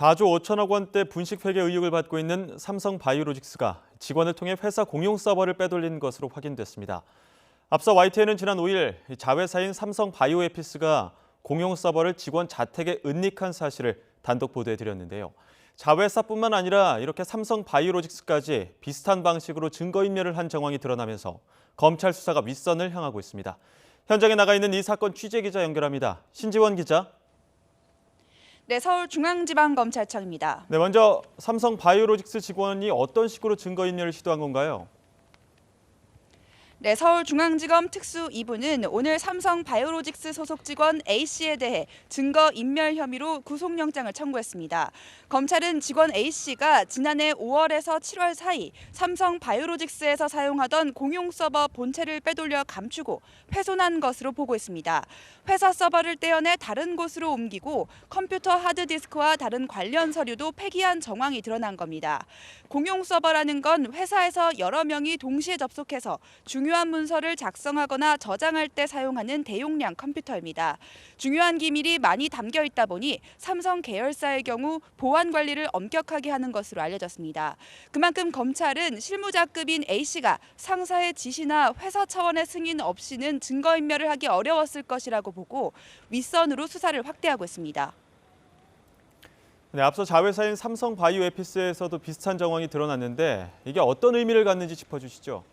4조 5천억 원대 분식 회계 의혹을 받고 있는 삼성 바이오로직스가 직원을 통해 회사 공용 서버를 빼돌린 것으로 확인됐습니다. 앞서 YTN은 지난 5일 자회사인 삼성 바이오에피스가 공용 서버를 직원 자택에 은닉한 사실을 단독 보도해 드렸는데요. 자회사뿐만 아니라 이렇게 삼성 바이오로직스까지 비슷한 방식으로 증거인멸을 한 정황이 드러나면서 검찰 수사가 윗선을 향하고 있습니다. 현장에 나가 있는 이 사건 취재 기자 연결합니다. 신지원 기자. 네, 서울중앙지방검찰청입니다. 네, 먼저 삼성 바이오로직스 직원이 어떤 식으로 증거인멸을 시도한 건가요? 네, 서울중앙지검 특수 2부는 오늘 삼성 바이오로직스 소속 직원 A 씨에 대해 증거 인멸 혐의로 구속영장을 청구했습니다. 검찰은 직원 A 씨가 지난해 5월에서 7월 사이 삼성 바이오로직스에서 사용하던 공용 서버 본체를 빼돌려 감추고 훼손한 것으로 보고 있습니다. 회사 서버를 떼어내 다른 곳으로 옮기고 컴퓨터 하드디스크와 다른 관련 서류도 폐기한 정황이 드러난 겁니다. 공용 서버라는 건 회사에서 여러 명이 동시에 접속해서 중요 한 문서를 작성하거나 저장할 때 사용하는 대용량 컴퓨터입니다. 중요한 기밀이 많이 담겨 있다 보니 삼성 계열사의 경우 보안 관리를 엄격하게 하는 것으로 알려졌습니다. 그만큼 검찰은 실무자급인 A 씨가 상사의 지시나 회사 차원의 승인 없이는 증거인멸을 하기 어려웠을 것이라고 보고 윗선으로 수사를 확대하고 있습니다. 네, 앞서 자회사인 삼성 바이오에피스에서도 비슷한 정황이 드러났는데 이게 어떤 의미를 갖는지 짚어주시죠.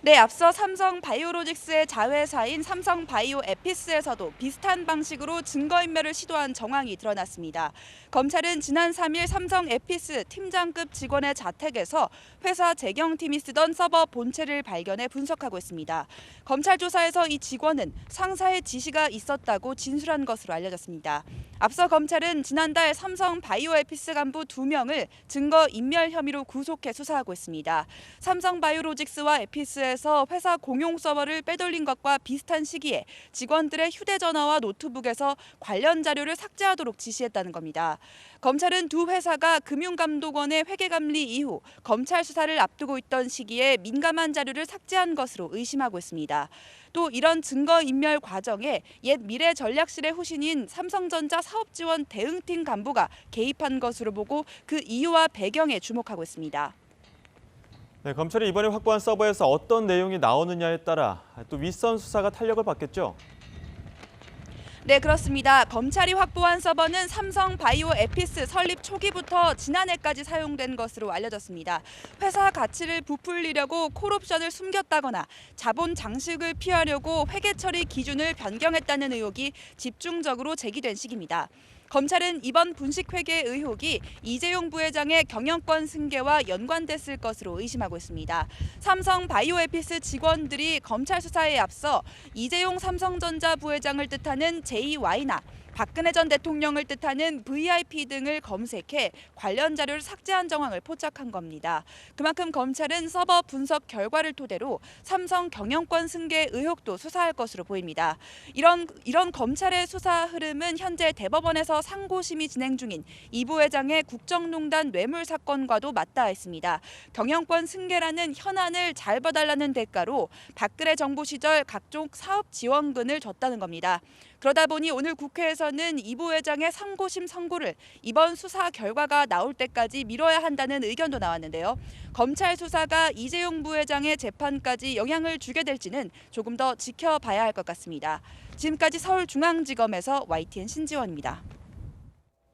네, 앞서 삼성 바이오로직스의 자회사인 삼성 바이오 에피스에서도 비슷한 방식으로 증거인멸을 시도한 정황이 드러났습니다. 검찰은 지난 3일 삼성 에피스 팀장급 직원의 자택에서 회사 재경팀이 쓰던 서버 본체를 발견해 분석하고 있습니다. 검찰 조사에서 이 직원은 상사의 지시가 있었다고 진술한 것으로 알려졌습니다. 앞서 검찰은 지난달 삼성 바이오 에피스 간부 2명을 증거 인멸 혐의로 구속해 수사하고 있습니다. 삼성 바이오로직스와 에피스 에서 회사 공용 서버를 빼돌린 것과 비슷한 시기에 직원들의 휴대전화와 노트북에서 관련 자료를 삭제하도록 지시했다는 겁니다. 검찰은 두 회사가 금융감독원의 회계감리 이후 검찰 수사를 앞두고 있던 시기에 민감한 자료를 삭제한 것으로 의심하고 있습니다. 또 이런 증거 인멸 과정에 옛 미래전략실의 후신인 삼성전자 사업지원 대응팀 간부가 개입한 것으로 보고 그 이유와 배경에 주목하고 있습니다. 네, 검찰이 이번에 확보한 서버에서 어떤 내용이 나오느냐에 따라 또 윗선 수사가 탄력을 받겠죠. 네, 그렇습니다. 검찰이 확보한 서버는 삼성 바이오 에피스 설립 초기부터 지난해까지 사용된 것으로 알려졌습니다. 회사 가치를 부풀리려고 콜옵션을 숨겼다거나 자본 장식을 피하려고 회계 처리 기준을 변경했다는 의혹이 집중적으로 제기된 시기입니다. 검찰은 이번 분식회계 의혹이 이재용 부회장의 경영권 승계와 연관됐을 것으로 의심하고 있습니다. 삼성 바이오에피스 직원들이 검찰 수사에 앞서 이재용 삼성전자 부회장을 뜻하는 JY나 박근혜 전 대통령을 뜻하는 VIP 등을 검색해 관련 자료를 삭제한 정황을 포착한 겁니다. 그만큼 검찰은 서버 분석 결과를 토대로 삼성 경영권 승계 의혹도 수사할 것으로 보입니다. 이런 이런 검찰의 수사 흐름은 현재 대법원에서 상고심이 진행 중인 이 부회장의 국정농단 뇌물 사건과도 맞닿아 있습니다. 경영권 승계라는 현안을 잘 봐달라는 대가로 박근혜 정부 시절 각종 사업 지원금을 줬다는 겁니다. 그러다 보니 오늘 국회에서는 이 부회장의 상고심 선고를 이번 수사 결과가 나올 때까지 미뤄야 한다는 의견도 나왔는데요. 검찰 수사가 이재용 부회장의 재판까지 영향을 주게 될지는 조금 더 지켜봐야 할 것 같습니다. 지금까지 서울중앙지검에서 YTN 신지원입니다.